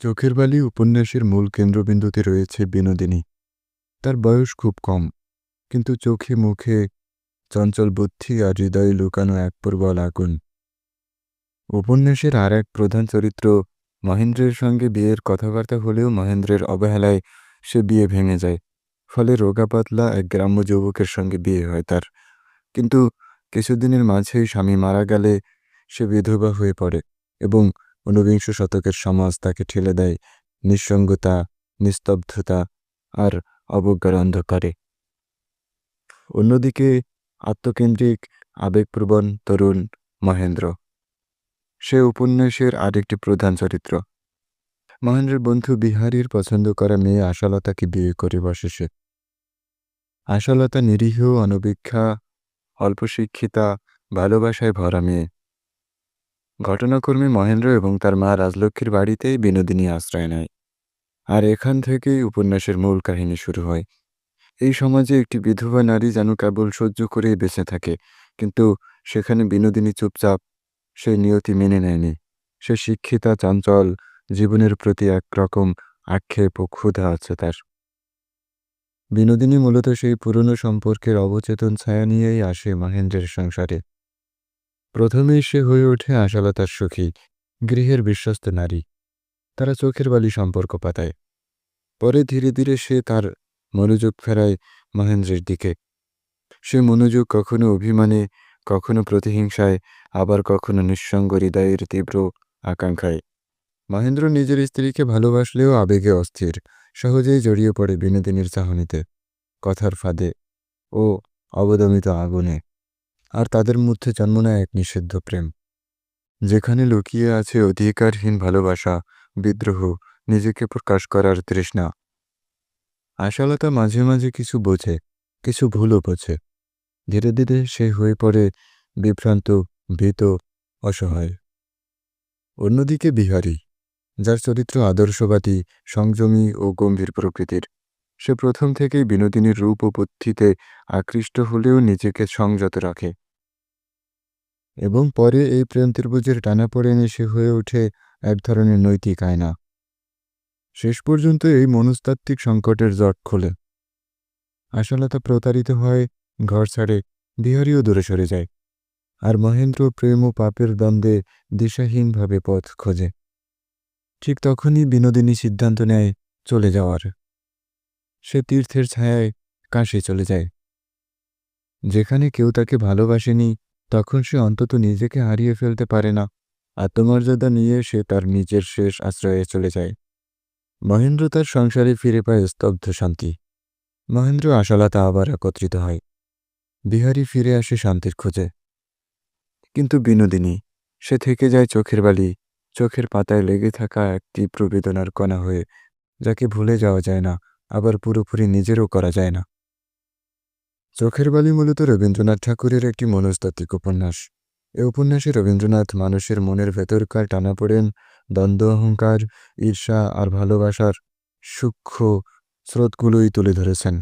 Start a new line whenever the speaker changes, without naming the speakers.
চোখের বালি উপন্যাসের মূল কেন্দ্রবিন্দুতে রয়েছে বিনোদিনী। তার বয়স খুব কম, কিন্তু চোখে মুখে চঞ্চল বুদ্ধি আর হৃদয়ে লুকানো এক প্রবল আগুন। উপন্যাসের আর এক প্রধান চরিত্র মহেন্দ্রের সঙ্গে বিয়ের কথাবার্তা হলেও মহেন্দ্রের অবহেলায় সে বিয়ে ভেঙে যায়, ফলে রোগাপাতলা এক গ্রাম্য যুবকের সঙ্গে বিয়ে হয় তার। কিন্তু কিছুদিনের মাঝেই স্বামী মারা গেলে সে বিধবা হয়ে পড়ে এবং ঊনবিংশ শতকের সমাজ তাকে ঠেলে দেয় নিঃসঙ্গতা, নিস্তব্ধতা আর অবজ্ঞার অন্ধকারে। অন্যদিকে আত্মকেন্দ্রিক, আবেগপ্রবণ তরুণ মহেন্দ্র। সে উপন্যাসের আরেকটি প্রধান চরিত্র। মহেন্দ্রের বন্ধু বিহারীর পছন্দ করা মেয়ে আশালতাকে বিয়ে করে বসে সে। আশালতা নিরীহ অনবীক্ষা অল্প শিক্ষিতা ভালোবাসায় ভরা মেয়ে। ঘটনাকর্মে মহেন্দ্র এবং তার মা রাজলক্ষ্মীর বাড়িতেই বিনোদিনী আশ্রয় নেয়। আর এখান থেকেই উপন্যাসের মূল কাহিনী শুরু হয়। এই সমাজে একটি বিধবা নারী যেন কেবল সহ্য করেই বেঁচে থাকে, কিন্তু সেখানে বিনোদিনী চুপচাপ সেই নিয়তি মেনে নেয়নি। সে শিক্ষিতা, চাঞ্চল, জীবনের প্রতি একরকম আক্ষেপ ও ক্ষুধা আছে তার। বিনোদিনী মূলত সেই পুরনো সম্পর্কের অবচেতন ছায়া নিয়েই আসে মহেন্দ্রের সংসারে। প্রথমেই সে হয়ে ওঠে আশালতার সুখী, গৃহের বিশ্বস্ত নারী। তারা চোখের বালি সম্পর্ক পাতায়। পরে ধীরে ধীরে সে তার মনোযোগ ফেরায় মহেন্দ্রের দিকে। সে মনোযোগ কখনো অভিমানে, কখনো প্রতিহিংসায়, আবার কখনো নিঃসঙ্গ হৃদয়ের তীব্র আকাঙ্ক্ষায়। মহেন্দ্র নিজের স্ত্রীকে ভালোবাসলেও আবেগে অস্থির, সহজেই জড়িয়ে পড়ে বিনোদিনীর চাহনিতে, কথার ফাঁদে ও অবদমিত আগুনে। আর তাদের মধ্যে জন্ম নেয় এক নিষিদ্ধ প্রেম। যেখানে লুকিয়ে আছে অধিকারহীন ভালোবাসা, বিদ্রোহ, নিজেকে প্রকাশ করার তৃষ্ণা। আশালতা মাঝে মাঝে কিছু বোঝে, কিছু ভুলও বোঝে। ধীরে ধীরে সে হয়ে পড়ে বিভ্রান্ত, ভীত, অসহায়। অন্যদিকে বিহারী, যার চরিত্র আদর্শবাদী, সংযমী ও গম্ভীর প্রকৃতির। সে প্রথম থেকেই বিনোদিনীর রূপ বুদ্ধিতে আকৃষ্ট হলেও নিজেকে সংযত রাখে। এবং পরে এই প্রেম ত্রিভুজের টানাপোড়েনে সে হয়ে ওঠে এক ধরনের নৈতিক আয়না। শেষ পর্যন্ত এই মনস্তাত্ত্বিক সংকটের জট খোলে। আশালতা প্রতারিত হয়, ঘর ছাড়ে, বিহারীও দূরে সরে যায়। আর মহেন্দ্র প্রেম ও পাপের দ্বন্দ্বে দিশাহীনভাবে পথ খোঁজে। ঠিক তখনই বিনোদিনী সিদ্ধান্ত নেয় চলে যাওয়ার। সে তীর্থের ছায়ায় কাশি চলে যায়। যেখানে কেউ তাকে ভালোবাসেনি, তখন সে অন্তত নিজেকে হারিয়ে ফেলতে পারে না। আত্মমর্যাদা নিয়ে সে তার নিজের শেষ আশ্রয়ে চলে যায়। মহেন্দ্র তার সংসারে ফিরে পায় স্তব্ধ শান্তি। মহেন্দ্র আশালতা আবার একত্রিত হয়। বিহারী ফিরে আসে শান্তির খোঁজে। কিন্তু বিনোদিনী, সে থেকে যায় চোখের বালি, চোখের পাতায় লেগে থাকা এক তীব্র বেদনার কণা হয়ে, যাকে ভুলে যাওয়া যায় না। আবার পুরোপুরি নিজেরও করা যায় না। চোখের বালি মূলত রবীন্দ্রনাথ ঠাকুরের একটি মনস্তাত্ত্বিক উপন্যাস। এ উপন্যাসে রবীন্দ্রনাথ মানুষের মনের ভেতরকার টানাপোড়েন, দ্বন্দ্ব, অহংকার, ঈর্ষা আর ভালোবাসার সূক্ষ্ম স্রোতগুলোই তুলে ধরেছেন।